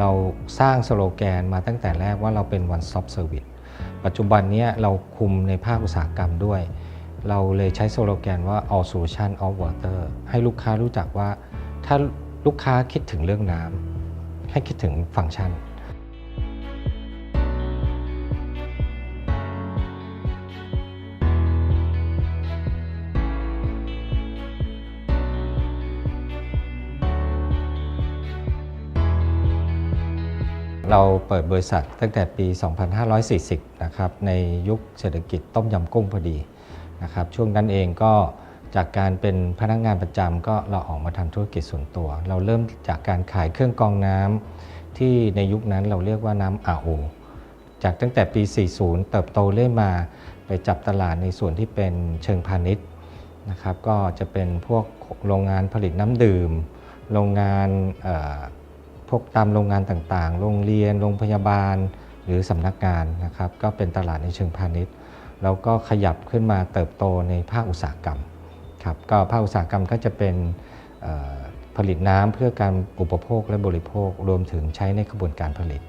เราสร้างสโลแกนมาตั้งแต่แรกว่าเราเป็น one stop service ปัจจุบันนี้เราคุมในภาคอุตสาหกรรมด้วย เราเลยใช้สโลแกนว่า all solution of water ให้ลูกค้ารู้จักว่า ถ้าลูกค้าคิดถึงเรื่องน้ำให้คิดถึงฟังก์ชัน เราเปิดบริษัทตั้งแต่ปี 2540 นะครับ ในยุคเศรษฐกิจต้มยำกุ้งพอดีนะครับ ช่วงนั้นเองก็จากการเป็นพนักงานประจำก็เราออกมาทำธุรกิจส่วนตัว เราเริ่มจากการขายเครื่องกรองน้ำที่ในยุคนั้นเราเรียกว่าน้ำ RO จากตั้งแต่ปี 40 เติบโตเรื่อยมาไปจับตลาดในส่วนที่เป็นเชิงพาณิชย์นะครับ ก็จะเป็นพวกโรงงานผลิตน้ำดื่ม โรงงานอ พวกตามโรงงานต่างๆ โรงเรียน โรงพยาบาล หรือสำนักงานนะครับ ก็เป็นตลาดในเชิงพาณิชย์ แล้วก็ขยับขึ้นมาเติบโตในภาคอุตสาหกรรมครับก็ภาคอุตสาหกรรมก็จะเป็นผลิตน้ำเพื่อการอุปโภคและบริโภครวมถึงใช้ในกระบวนการผลิต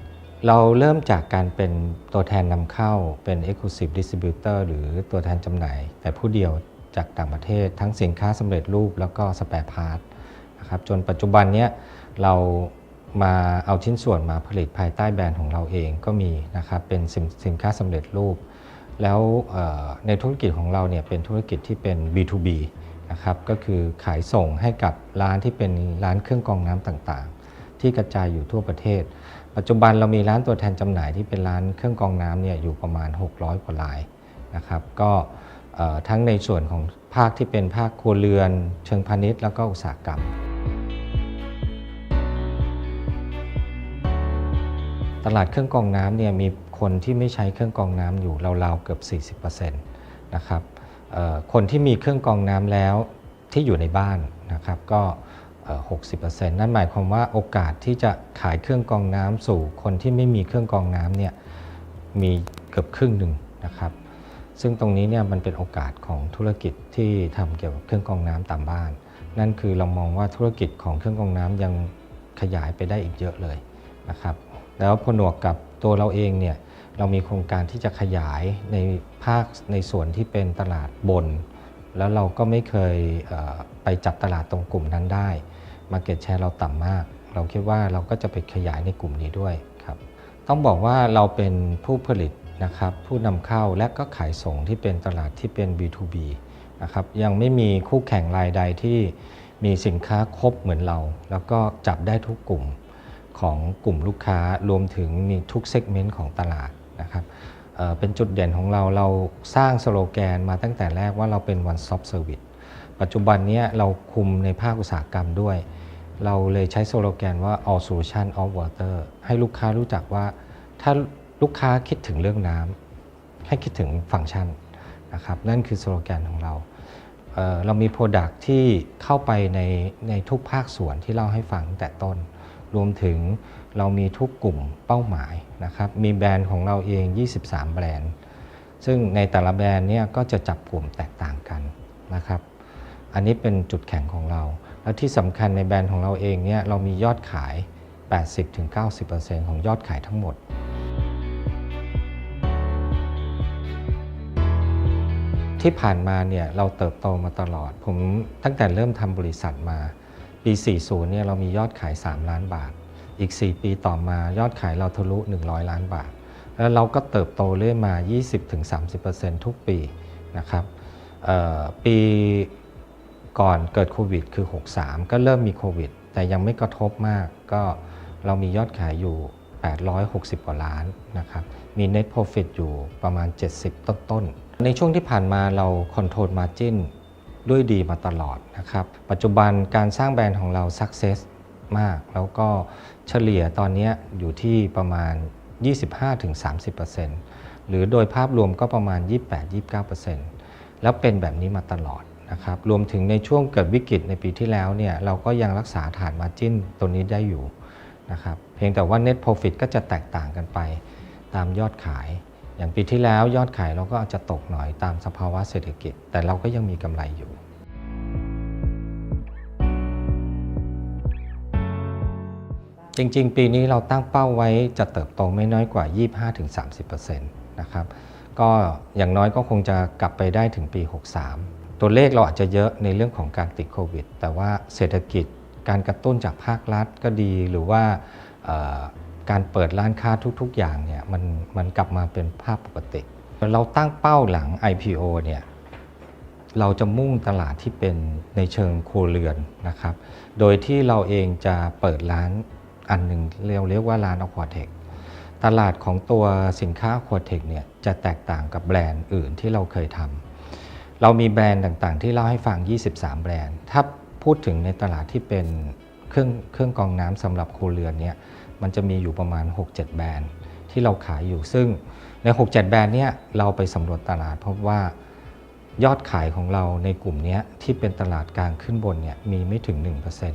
เราเริ่มจากการเป็นตัวแทนนำเข้าเป็น Exclusive Distributor หรือตัวแทนจำหน่าย แต่ผู้เดียวจากต่างประเทศ ทั้งสินค้าสำเร็จรูปแล้วก็สแปรพาร์ทนะครับจนปัจจุบันเนี้ยเรา มาเอาชิ้นส่วนมาผลิตภายใต้แบรนด์ของเราเองก็มีนะครับเป็นสินสินค้าสำเร็จรูป แล้วในธุรกิจของเราเนี่ยเป็นธุรกิจที่เป็น B2B นะครับก็คือขายส่งให้กับร้านที่เป็นร้านเครื่องกรองน้ำต่างๆ ที่กระจายอยู่ทั่วประเทศ ปัจจุบันเรามีร้านตัวแทนจำหน่ายที่เป็นร้านเครื่องกรองน้ำเนี่ยอยู่ประมาณ 600กว่ารายนะครับก็ทั้งในส่วนของภาคที่เป็นภาคครัวเรือน เชิงพาณิชย์แล้วก็อุตสาหกรรม ตลาดเครื่องกรองน้ำเนี่ยมีคนที่ไม่ใช้เครื่องกรองน้ำอยู่ราวๆเกือบ 40%นะครับคนที่มีเครื่องกรองน้ำแล้วที่อยู่ในบ้านนะครับก็เอ่อ60%นั่นหมายความว่าโอกาสที่จะขายเครื่องกรองน้ำสู่คนที่ไม่มีเครื่องกรองน้ำเนี่ยมีเกือบครึ่งหนึ่งนะครับซึ่งตรงนี้เนี่ยมันเป็นโอกาสของธุรกิจที่ทำเกี่ยวกับเครื่องกรองน้ำตามบ้าน นั่นคือเรามองว่าธุรกิจของเครื่องกรองน้ำยังขยายไปได้อีกเยอะเลยนะครับ แล้วผนวกกับตัวเราเองเนี่ยเรามีโครงการที่จะขยายในภาคในส่วนที่เป็นตลาดบน แล้วเราก็ไม่เคยไปจับตลาดตรงกลุ่มนั้นได้ Market Share เราต่ำมาก เราคิดว่าเราก็จะไปขยายในกลุ่มนี้ด้วยครับต้องบอกว่าเราเป็นผู้ผลิตนะครับผู้นำเข้าและก็ขายส่งที่เป็นตลาดที่เป็น B2B นะครับยังไม่มีคู่แข่งรายใดที่มีสินค้าครบเหมือนเรา แล้วก็จับได้ทุกกลุ่ม ของกลุ่มลูกค้ารวมถึงมีทุกเซกเมนต์ของตลาดนะครับเเป็นจุดเด่นของเราเราสร้างสโลแกนมาตั้งแต่แรกว่าเราเป็น one stop service ปัจจุบันนี้เราคุมในภาคอุตสาหกรรมด้วย เราเลยใช้สโลแกนว่า all solution of water ให้ลูกค้ารู้จักว่า ถ้าลูกค้าคิดถึงเรื่องน้ำให้คิดถึงฟังก์ชันนะครับนั่นคือสโลแกนของเราเเรามีโปรดักที่เข้าไปในในทุกภาคส่วนที่เล่าให้ฟังแต่ต้น รวมถึงเรามีทุกกลุ่มเป้าหมายนะครับ มีแบรนด์ของเราเอง 23 แบรนด์ ซึ่งในแต่ละแบรนด์เนี่ยก็จะจับกลุ่มแตกต่างกันนะครับ อันนี้เป็นจุดแข็งของเรา แล้วที่สำคัญในแบรนด์ของเราเองเนี่ยเรามียอดขาย 80-90%ของยอดขายทั้งหมดที่ผ่านมาเนี่ยเราเติบโตมาตลอด ผมตั้งแต่เริ่มทำบริษัทมา ปี 40 เนี่ยเรามียอดขาย 3 ล้านบาท อีก 4 ปีต่อมายอดขายเราทะลุ 100 ล้านบาท แล้วเราก็เติบโตเรื่อยมา 20-30%ทุกปีนะครับปีก่อนเกิดโควิดคือ 63 ก็เริ่มมีโควิด แต่ยังไม่กระทบมาก ก็เรามียอดขายอยู่ 860 กว่าล้านนะครับ มี net profit อยู่ประมาณ 70 ต้นๆ ในช่วงที่ผ่านมาเราคอ ด้วยดีมาตลอดนะครับ ปัจจุบันการสร้างแบรนด์ของเรา success มาก แล้วก็เฉลี่ยตอนนี้อยู่ที่ประมาณ 25-30%หรือโดยภาพรวมก็ประมาณ 28-29%แล้วเป็นแบบนี้มาตลอดนะครับรวมถึงในช่วงเกิดวิกฤตในปีที่แล้วเนี่ยเราก็ยังรักษาฐานมาจิ้นตัวนี้ได้อยู่นะครับเพียงแต่ว่า net profit ก็จะแตกต่างกันไปตามยอดขาย อย่างปีที่แล้วยอดขายเราก็อาจจะตกหน่อยตามสภาวะเศรษฐกิจ แต่เราก็ยังมีกำไรอยู่ จริง ๆ ปีนี้เราตั้งเป้าไว้จะเติบโตไม่น้อยกว่า 25-30%นะครับก็อย่างน้อยก็คงจะกลับไปได้ถึงปี 63 ตัวเลขเราอาจจะเยอะในเรื่องของการติดโควิด แต่ว่าเศรษฐกิจการกระตุ้นจากภาครัฐก็ดีหรือว่า การเปิดร้านค้าทุกๆ อย่างเนี่ยมันมันกลับมาเป็นภาพปกติ เราตั้งเป้าหลัง IPO เนี่ยเราจะมุ่งตลาดที่เป็นในเชิงครัวเรือนนะครับ โดยที่เราเองจะเปิดร้านอันหนึ่งเรียกเรียกว่าร้าน Aquatech ตลาดของตัวสินค้า Aquatech เนี่ยจะแตกต่างกับแบรนด์อื่นที่เราเคยทำเรามีแบรนด์ต่างๆ ที่เล่าให้ฟัง 23 แบรนด์ ถ้าพูดถึงในตลาดที่เป็นเครื่องเครื่องกรองน้ำสำหรับครัวเรือนเนี่ย มันจะมีอยู่ประมาณ 6-7 แบรนด์ที่เราขายอยู่ซึ่งใน 6-7 แบรนด์เนี่ยเราไปสำรวจตลาดพบว่ายอดขายของเราในกลุ่มนี้ที่เป็นตลาดกลางขึ้นบนเนี่ยมีไม่ถึง 1%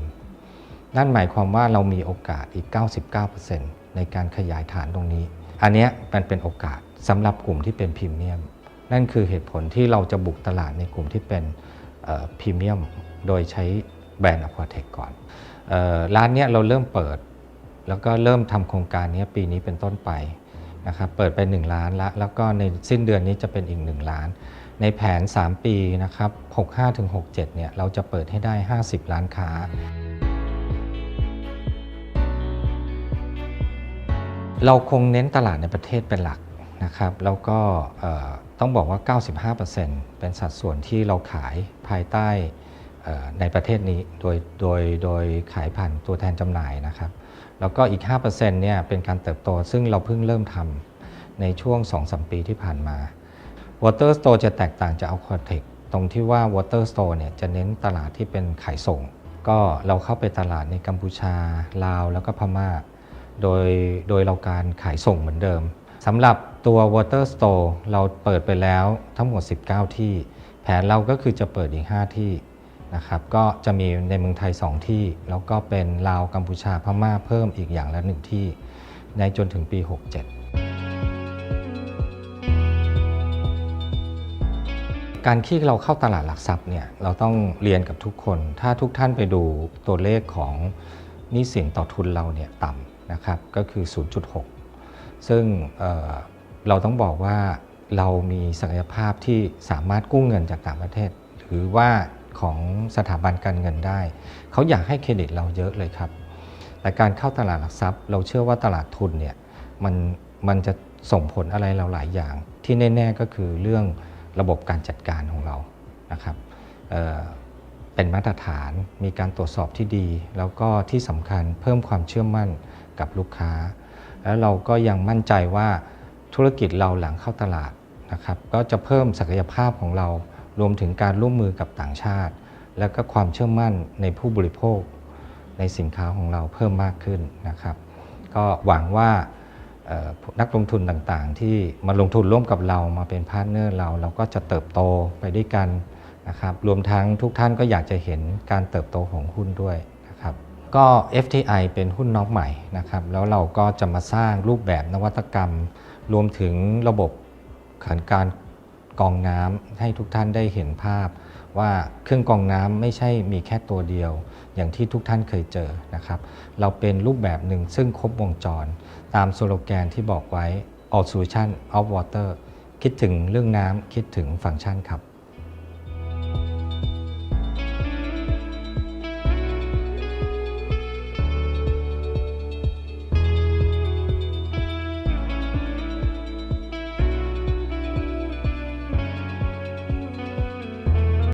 นั่นหมายความว่าเรามีโอกาสอีก 99%ในการขยายฐานตรงนี้ อันนี้มันเป็นโอกาสสำหรับกลุ่มที่เป็นพรีเมียม นั่นคือเหตุผลที่เราจะบุกตลาดในกลุ่มที่เป็นพรีเมียมโดยใช้แบรนด์ Aquatech ก่อนออร้านนี้เราเริ่มเปิด แล้วก็เริ่มทำโครงการนี้ปีนี้เป็นต้นไปนะครับเปิดไป 1 ล้านละแล้วก็ในสิ้นเดือนนี้จะเป็นอีก 1 ล้าน ในแผน 3 ปีนะครับ65-67เนี่ยเราจะเปิดให้ได้ 50 ล้านค้า เราคงเน้นตลาดในประเทศเป็นหลักนะครับแล้วก็ต้องบอกว่า 95%เป็นสัดส่วนที่เราขายภายใต้ในประเทศนี้โดยโดยโดยขายผ่านตัวแทนจำหน่ายนะครับ แล้วก็อีก 5%เนี่ยเป็นการเติบโตซึ่งเราเพิ่งเริ่มทำในช่วง 2-3 ปีที่ผ่านมา Water Store จะแตกต่างจาก Aquatech ตรงที่ว่า Water Store เนี่ยจะเน้นตลาดที่เป็นขายส่ง ก็เราเข้าไปตลาดในกัมพูชา ลาวแล้วก็พม่า โดยโดยเราการขายส่งเหมือนเดิมสำหรับตัว Water Store เราเปิดไปแล้วทั้งหมด 19 ที่ แผนเราก็คือจะเปิดอีก 5 ที่ นะครับก็จะมีในเมืองไทย 2 ที่ แล้วก็เป็นลาวกัมพูชาพม่าเพิ่มอีกอย่างละ1ที่ ในจนถึงปี 67 การที่เราเข้าตลาดหลักทรัพย์เนี่ยเราต้องเรียนกับทุกคน ถ้าทุกท่านไปดูตัวเลขของนี้สินต่อทุนเราเนี่ยต่ำนะครับก็คือ 0.6 ซึ่งเอ่อเราต้องบอกว่าเรามีศักยภาพที่สามารถกู้เงินจากต่างประเทศ หรือว่า ของสถาบันการเงินได้ เขาอยากให้เครดิตเราเยอะเลยครับ แต่การเข้าตลาดหลักทรัพย์ เราเชื่อว่าตลาดทุนเนี่ยมันมันจะส่งผลอะไรเราหลายอย่าง ที่แน่ ๆก็คือเรื่องระบบการจัดการของเรานะครับเเป็นมาตรฐานมีการตรวจสอบที่ดี แล้วก็ที่สำคัญเพิ่มความเชื่อมั่นกับลูกค้า แล้วเราก็ยังมั่นใจว่าธุรกิจเราหลังเข้าตลาดนะครับก็จะเพิ่มศักยภาพของเรา รวมถึงการร่วมมือกับต่างชาติ แล้วก็ความเชื่อมั่นในผู้บริโภค ในสินค้าของเราเพิ่มมากขึ้นนะครับ ก็หวังว่านักลงทุนต่างๆ ที่มาลงทุนร่วมกับเรามาเป็นพาร์ทเนอร์เราเราก็จะเติบโตไปด้วยกันนะครับรวมทั้งทุกท่านก็อยากจะเห็นการเติบโตของหุ้นด้วยนะครับก็ FTI เป็นหุ้นน้องใหม่นะครับแล้วเราก็จะมาสร้างรูปแบบนวัตกรรม รวมถึงระบบขันการ กองน้ำให้ทุกท่านได้เห็นภาพ ว่าเครื่องกองน้ำไม่ใช่มีแค่ตัวเดียว อย่างที่ทุกท่านเคยเจอนะครับ เราเป็นรูปแบบหนึ่งซึ่งครบวงจร ตามสโลแกนที่บอกไว้ all solution of water คิดถึงเรื่องน้ำคิดถึงฟังก์ชันครับ